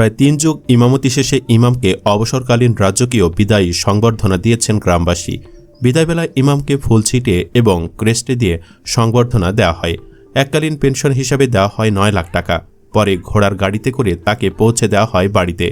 প্রায় তিন যুগ ইমামতি শেষে ইমামকে অবসরকালীন রাজকীয় বিদায়ী সংবর্ধনা দিয়েছেন গ্রামবাসী। বিদায়বেলায় ইমামকে ফুল ছিটিয়ে এবং ক্রেস্টে দিয়ে সংবর্ধনা দেওয়া হয়। এককালীন পেনশন হিসাবে দেওয়া হয় নয় লাখ টাকা। পরে ঘোড়ার গাড়িতে করে তাকে পৌঁছে দেওয়া হয় বাড়িতে।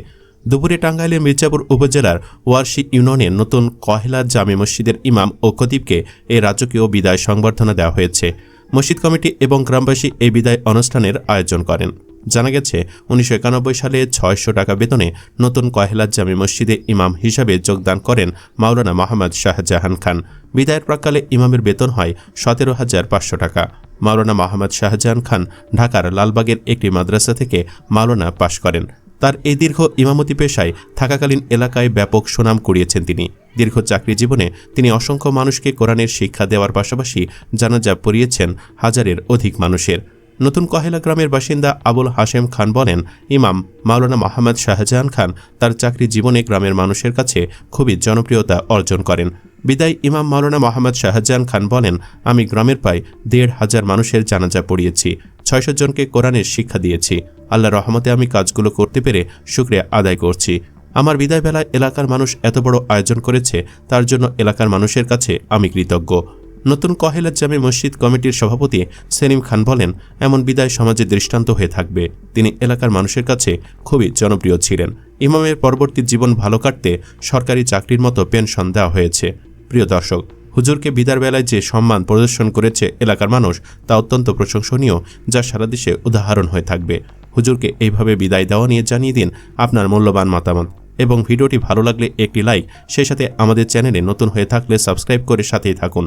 দুপুরে টাঙ্গাইলের মির্জাপুর উপজেলার ওয়ারশি ইউনিয়নের নতুন কহেলা জামে মসজিদের ইমাম ও খতিবকে এই রাজকীয় বিদায় সংবর্ধনা দেওয়া হয়েছে। মসজিদ কমিটি এবং গ্রামবাসী এই বিদায় অনুষ্ঠানের আয়োজন করেন। জানা গেছে, উনিশশো একানব্বই সালে ছয়শো টাকা বেতনে নতুন কহেলাত জামে মসজিদে ইমাম হিসাবে যোগদান করেন মাওলানা মোহাম্মদ শাহজাহান খান। বিদায়ের প্রাকালে ইমামের বেতন হয় সতেরো হাজার পাঁচশো টাকা। মাওলানা মোহাম্মদ শাহজাহান খান ঢাকার লালবাগের একটি মাদ্রাসা থেকে মাওলানা পাশ করেন। তার এই দীর্ঘ ইমামতি পেশায় থাকাকালীন এলাকায় ব্যাপক সুনাম কুড়িয়েছেন তিনি। দীর্ঘ চাকরি জীবনে তিনি অসংখ্য মানুষকে কোরআনের শিক্ষা দেওয়ার পাশাপাশি জানাজা পড়িয়েছেন হাজারের অধিক মানুষের। নতুন কহেলা গ্রামের বাসিন্দা আবুল হাশেম খান বলেন, ইমাম মাওলানা মোহাম্মদ শাহজাহান খান তার চাকরি জীবনে গ্রামের মানুষের কাছে খুবই জনপ্রিয়তা অর্জন করেন। বিদায় ইমাম মাওলানা মোহাম্মদ শাহজাহান খান বলেন, আমি গ্রামের প্রায় দেড় হাজার মানুষের জানাজা পড়িয়েছি, ছয়শো জনকে কোরআনের শিক্ষা দিয়েছি। আল্লাহ রহমতে আমি কাজগুলো করতে পেরে শুক্রিয়া আদায় করছি। আমার বিদায়বেলায় এলাকার মানুষ এত বড় আয়োজন করেছে, তার জন্য এলাকার মানুষের কাছে আমি কৃতজ্ঞ। নতুন কহেলাত জামে মসজিদ কমিটির সভাপতি সেলিম খান বলেন, এমন বিদায় সমাজে দৃষ্টান্ত হয়ে থাকবে। তিনি এলাকার মানুষের কাছে খুবই জনপ্রিয় ছিলেন। ইমামের পরবর্তী জীবন ভালো কাটতে সরকারি চাকরির মতো পেনশন দেওয়া হয়েছে। প্রিয় দর্শক, হুজুরকে বিদার বেলায় যে সম্মান প্রদর্শন করেছে এলাকার মানুষ তা অত্যন্ত প্রশংসনীয়, যা সারা দেশে উদাহরণ হয়ে থাকবে। হুজুরকে এইভাবে বিদায় দেওয়া নিয়ে জানিয়ে দিন আপনার মূল্যবান মতামত। এবং ভিডিওটি ভালো লাগলে একটি লাইক, সেই সাথে আমাদের চ্যানেলে নতুন হয়ে থাকলে সাবস্ক্রাইব করে সাথেই থাকুন।